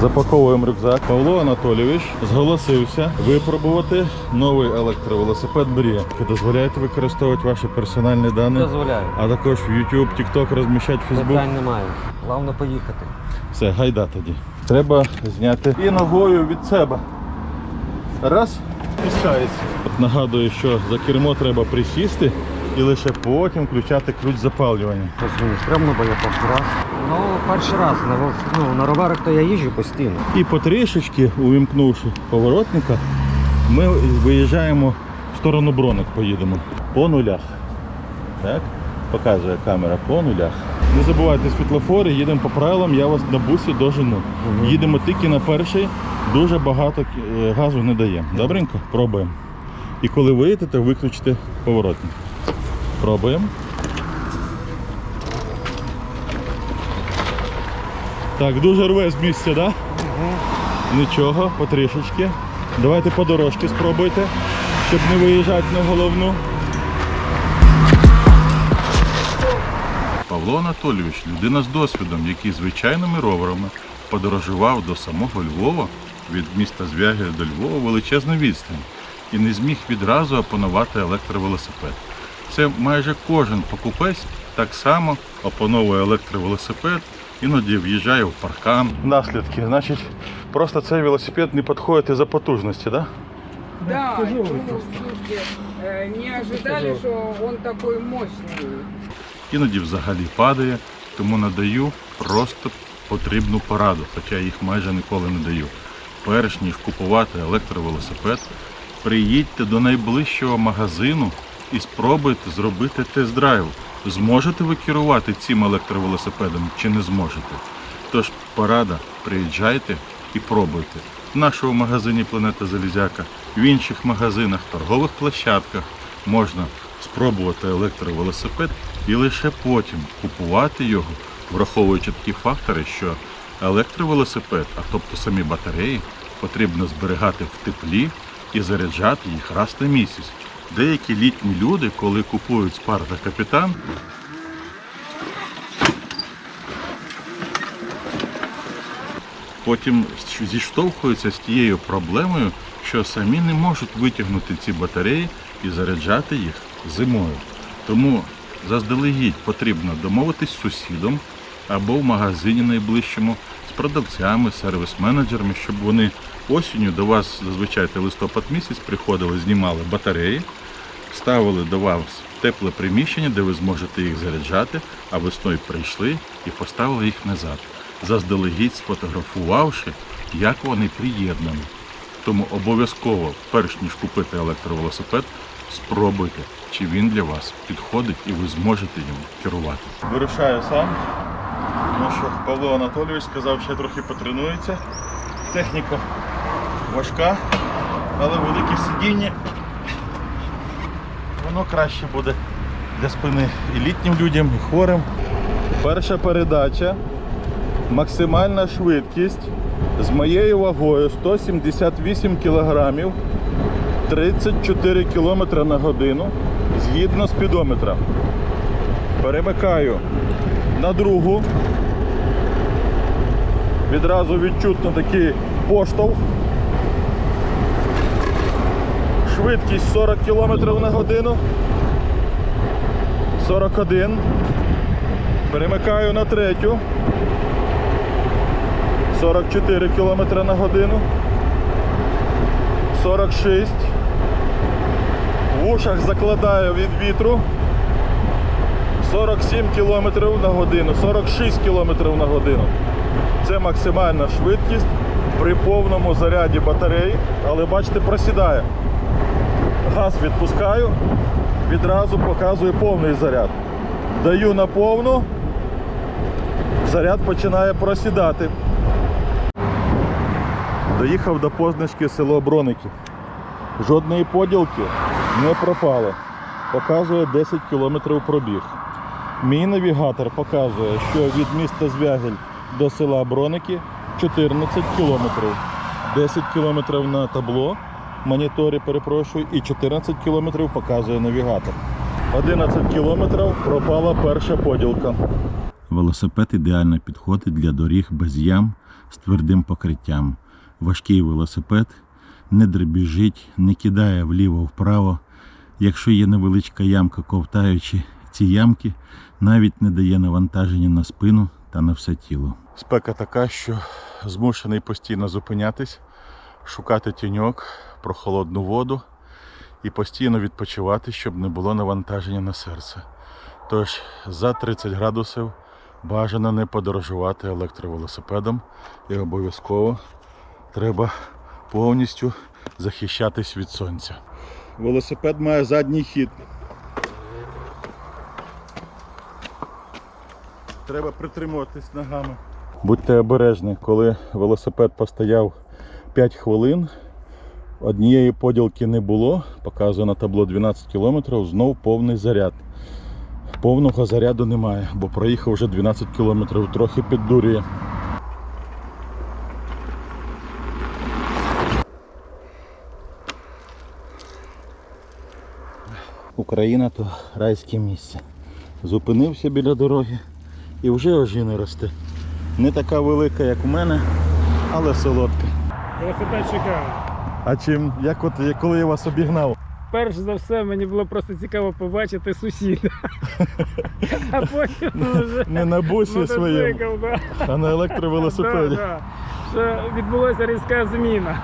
Запаковуємо рюкзак. Павло Анатолійович зголосився випробувати новий електровелосипед Брія. Дозволяєте використовувати ваші персональні дані, Дозволяю. а також в YouTube, TikTok розміщати в Facebook. Питань немає. Головне поїхати. Все, гайда тоді. Треба зняти і ногою від себе. Раз, пускається. От нагадую, що за кермо треба присісти і лише потім включати ключ запалювання. Щось мені стрімно, бо я перший раз. Ну, перший раз. На, ну, на роверах то я їжджу постійно. І потрішечки, увімкнувши поворотника, ми виїжджаємо в сторону броник, поїдемо по нулях. Так? Показує камера по нулях. Не забувайте світлофори, їдемо по правилам, я вас на бусі дожену. Мгм. Їдемо тільки на перший, дуже багато е, газу не дає. Добренько? Пробуємо. І коли виїдете, виключите поворотник. Пробуємо. Так, дуже рве з місця, так? Да? Нічого, потрішечки. Давайте по дорожці спробуйте, щоб не виїжджати на головну. Павло Анатолійович, людина з досвідом, який звичайними роверами подорожував до самого Львова від міста Звягель до Львова величезну відстань і не зміг відразу опанувати електровелосипед. Це майже кожен покупець так само опановує електровелосипед, іноді в'їжджає в паркан. Наслідки, значить, просто цей велосипед не підходить із-за потужності, так? Да? Да, э, не ожидали, что он такой мощный. іноді взагалі падає, тому надаю просто потрібну пораду, хоча їх майже ніколи не даю. Перш ніж купувати електровелосипед, приїдьте до найближчого магазину і спробуйте зробити тест-драйв. Зможете ви керувати цим електровелосипедом чи не зможете? Тож порада, приїжджайте і пробуйте. В нашому магазині Планета Залізяка, в інших магазинах, торгових площадках можна спробувати електровелосипед і лише потім купувати його, враховуючи такі фактори, що електровелосипед, а тобто самі батареї, потрібно зберігати в теплі і заряджати їх раз на місяць. Деякі літні люди, коли купують Спарта Капітан, потім зіштовхуються з тією проблемою, що самі не можуть витягнути ці батареї і заряджати їх зимою. Тому заздалегідь потрібно домовитись з сусідом або в магазині найближчому з продавцями, сервіс-менеджерами, щоб вони осінню до вас зазвичай листопад місяць приходили, знімали батареї, ставили до вас тепле приміщення, де ви зможете їх заряджати, а весною прийшли і поставили їх назад, заздалегідь сфотографувавши, як вони приєднані. Тому обов'язково, перш ніж купити електровелосипед, спробуйте, чи він для вас підходить і ви зможете ним керувати. Вирушаю сам. Ну що, Павло Анатолійович сказав, що трохи потренується. Техніка важка, але велике сидіння. Воно краще буде для спини і літнім людям, і хворим. Перша передача. Максимальна швидкість з моєю вагою 178 кілограмів 34 км на годину згідно спідометра. Перемикаю на другу. Відразу відчутно такий поштовх. Швидкість 40 км на годину. 41. Перемикаю на третю. 44 км на годину. 46. В ушах закладаю від вітру. 47 км на годину, 46 км на годину. Це максимальна швидкість при повному заряді батареї, але бачите, просідає. Газ відпускаю, відразу показую повний заряд. Даю на повну, заряд починає просідати. Доїхав до позначки село Броники. Жодної поділки не пропало. Показує 10 кілометрів пробіг. Мій навігатор показує, що від міста Звягель до села Броники 14 кілометрів. 10 кілометрів на табло, моніторі, перепрошую, і 14 кілометрів показує навігатор. 11 кілометрів пропала перша поділка. Велосипед ідеально підходить для доріг без ям з твердим покриттям. Важкий велосипед не дребіжить, не кидає вліво-вправо. Якщо є невеличка ямка, ковтаючи ці ямки, навіть не дає навантаження на спину та на все тіло. Спека така, що змушений постійно зупинятись, шукати тіньок, прохолодну воду і постійно відпочивати, щоб не було навантаження на серце. Тож за 30 градусів бажано не подорожувати електровелосипедом і обов'язково треба повністю захищатись від сонця. Велосипед має задній хід. Треба притримуватись ногами. Будьте обережні, коли велосипед постояв 5 хвилин, однієї поділки не було, показує на табло 12 км, знов повний заряд. Повного заряду немає, бо проїхав вже 12 км, трохи піддурює. Україна то райське місце. Зупинився біля дороги і вже ожина росте. Не така велика, як у мене, але солодка. Велосипед шикарний. А чим, як от коли я вас обігнав? Перш за все, мені було просто цікаво побачити сусіда. А потім вже Не на бусі своєму, а на електровелосипеді. Да, відбулася різка зміна.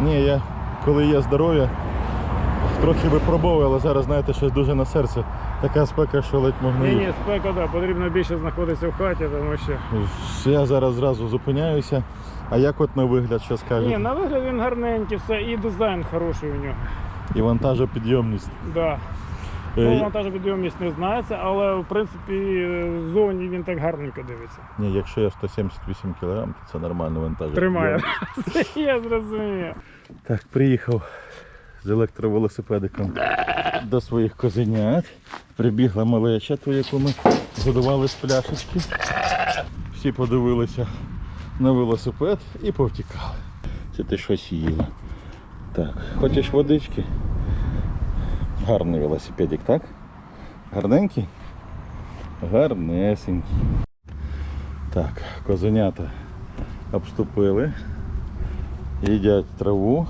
Ні, я коли є здоров'я, трохи випробовую, але зараз знаєте, щось дуже на серце. Така спека, що ледь Ні, могли. ні, спека, да, потрібно більше знаходитися в хаті, тому що. Я зараз зразу зупиняюся. А як от на вигляд, що Ні, скажете? на вигляд він гарненький, все, і дизайн хороший у нього. І вантажопідйомність. Да. Е, Ну, вантажопідйомність не знається, але в принципі в зоні він так гарненько дивиться. Ні, якщо я 178 кг, то це нормально вантажопідйомність. Тримає. Це я зрозумів. Так, приїхав з електровелосипедиком до своїх козенят. Прибігла малеча, ту, яку ми годували з пляшечки. Всі подивилися на велосипед і повтікали. Це ти щось їла. Так, хочеш водички? Гарний велосипедик, так? Гарненький? Гарнесенький. Так, козенята обступили їдять траву,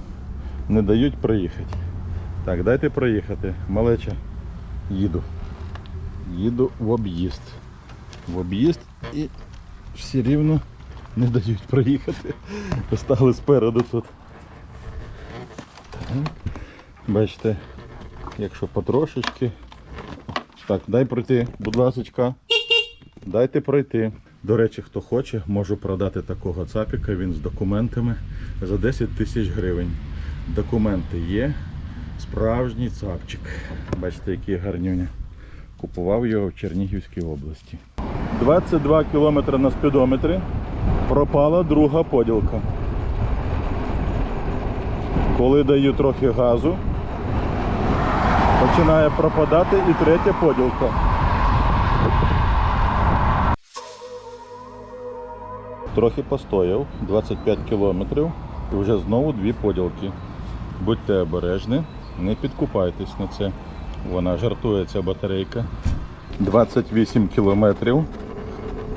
не дають проїхати. Так, дайте проїхати. Малеча, їду. Їду в об'їзд. В об'їзд і всі рівно не дають проїхати. Стали спереду тут. Так. Бачите, якщо потрошечки. Так, дай пройти, будь ласочка. Дайте пройти. До речі, хто хоче, можу продати такого цапіка. Він з документами за 10 тисяч гривень. Документи є. Справжній цапчик. Бачите, який гарнюня. Купував його в Чернігівській області. 22 кілометри на спідометрі. Пропала друга поділка. Коли даю трохи газу, починає пропадати і третя поділка. Трохи постояв, 25 кілометрів, і вже знову дві поділки. Будьте обережні, не підкупайтесь на це. Вона жартує ця батарейка. 28 кілометрів.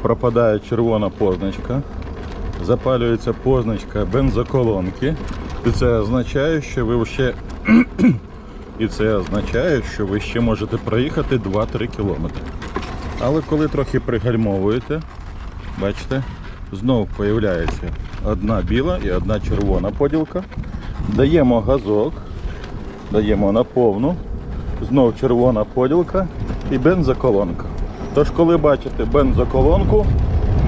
Пропадає червона позначка. Запалюється позначка бензоколонки. І це означає, що ви ще і це означає, що ви ще можете проїхати 2-3 кілометри. Але коли трохи пригальмовуєте, бачите, знов з'являється одна біла і одна червона поділка. Даємо газок, даємо на повну, знов червона поділка і бензоколонка. Тож, коли бачите бензоколонку,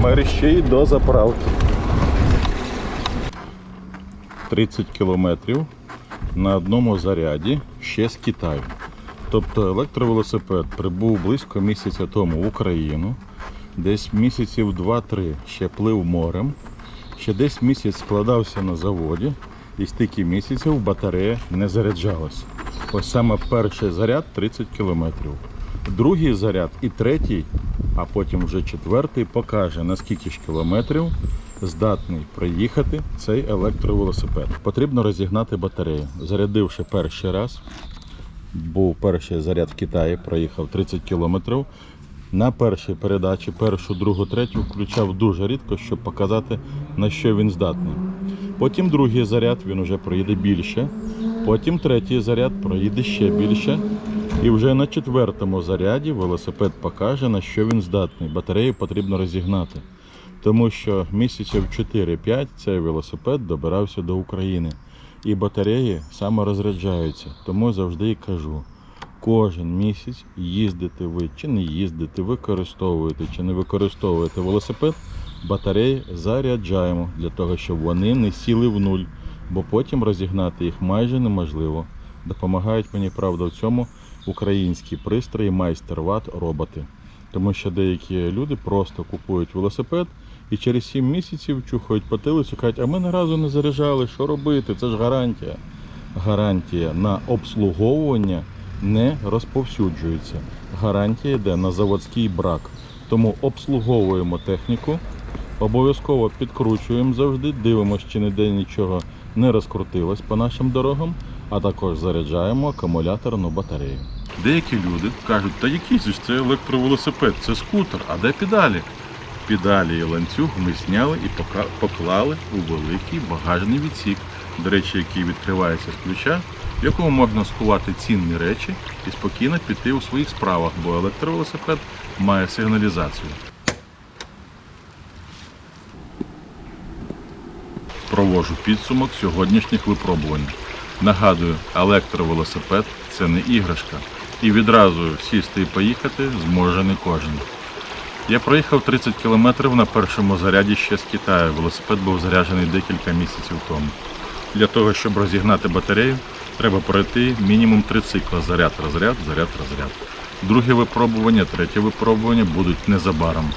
мерщій до заправки. 30 кілометрів на одному заряді ще з Китаю. Тобто електровелосипед прибув близько місяця тому в Україну, десь місяців 2-3 ще плив морем, ще десь місяць складався на заводі, і стільки місяців батарея не заряджалась. Ось саме перший заряд 30 кілометрів. Другий заряд і третій, а потім вже четвертий покаже, на скільки ж кілометрів здатний проїхати цей електровелосипед. Потрібно розігнати батарею. Зарядивши перший раз, був перший заряд в Китаї, проїхав 30 кілометрів. На першій передачі, першу, другу, третю включав дуже рідко, щоб показати, на що він здатний. Потім другий заряд він вже проїде більше. Потім третій заряд проїде ще більше. І вже на четвертому заряді велосипед покаже, на що він здатний. Батарею потрібно розігнати. Тому що місяців 4-5 цей велосипед добирався до України. І батареї саморозряджаються. Тому завжди і кажу: кожен місяць їздите ви чи не їздите, використовуєте чи не використовуєте велосипед, батареї заряджаємо для того, щоб вони не сіли в нуль, бо потім розігнати їх майже неможливо. Допомагають мені, правда, в цьому українські пристрої майстер ват роботи. Тому що деякі люди просто купують велосипед і через 7 місяців чухають потилицю, кажуть, а ми ні разу не заряджали, що робити? Це ж гарантія. Гарантія на обслуговування не розповсюджується. Гарантія йде на заводський брак. Тому обслуговуємо техніку, обов'язково підкручуємо завжди, дивимося, чи ніде нічого не розкрутилось по нашим дорогам, а також заряджаємо акумуляторну батарею. Деякі люди кажуть, та який ж це електровелосипед, це скутер, а де педалі? Педалі і ланцюг ми зняли і поклали у великий багажний відсік, до речі, який відкривається з ключа, в якому можна сховати цінні речі і спокійно піти у своїх справах, бо електровелосипед має сигналізацію. Провожу підсумок сьогоднішніх випробувань. Нагадую, електровелосипед це не іграшка. І відразу сісти і поїхати зможе не кожен. Я проїхав 30 кілометрів на першому заряді ще з Китаю. Велосипед був заряджений декілька місяців тому. Для того, щоб розігнати батарею, треба пройти мінімум три цикла заряд, розряд, заряд, розряд. Друге випробування, третє випробування будуть незабаром.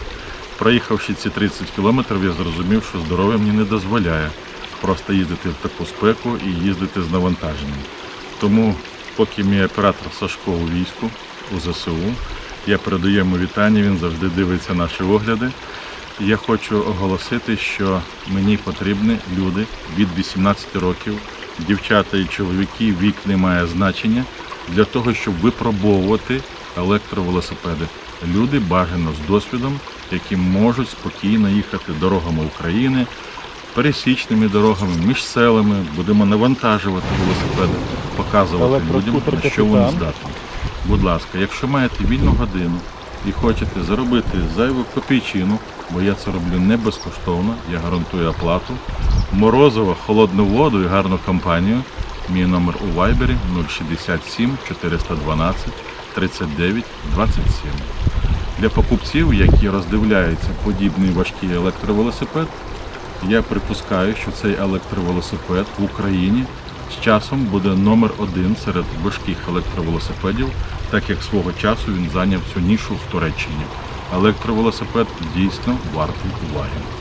Проїхавши ці 30 кілометрів, я зрозумів, що здоров'я мені не дозволяє просто їздити в таку спеку і їздити з навантаженням. Тому, поки мій оператор Сашко у війську у ЗСУ, я передаю йому вітання, він завжди дивиться наші огляди. Я хочу оголосити, що мені потрібні люди від 18 років, дівчата і чоловіки, вік не має значення для того, щоб випробовувати електровелосипеди. Люди бажано з досвідом, які можуть спокійно їхати дорогами України, пересічними дорогами, між селами. Будемо навантажувати велосипеди, показувати людям, на що вони здатні. Будь ласка, якщо маєте вільну годину і хочете заробити зайву копійчину, бо я це роблю не безкоштовно, я гарантую оплату. Морозово, холодну воду і гарну компанію. Мій номер у Вайбері 067 412 39 27. Для покупців, які роздивляються подібний важкий електровелосипед, я припускаю, що цей електровелосипед в Україні з часом буде номер один серед важких електровелосипедів, так як свого часу він зайняв цю нішу в Туреччині. Електровелосипед дійсно вартий уваги.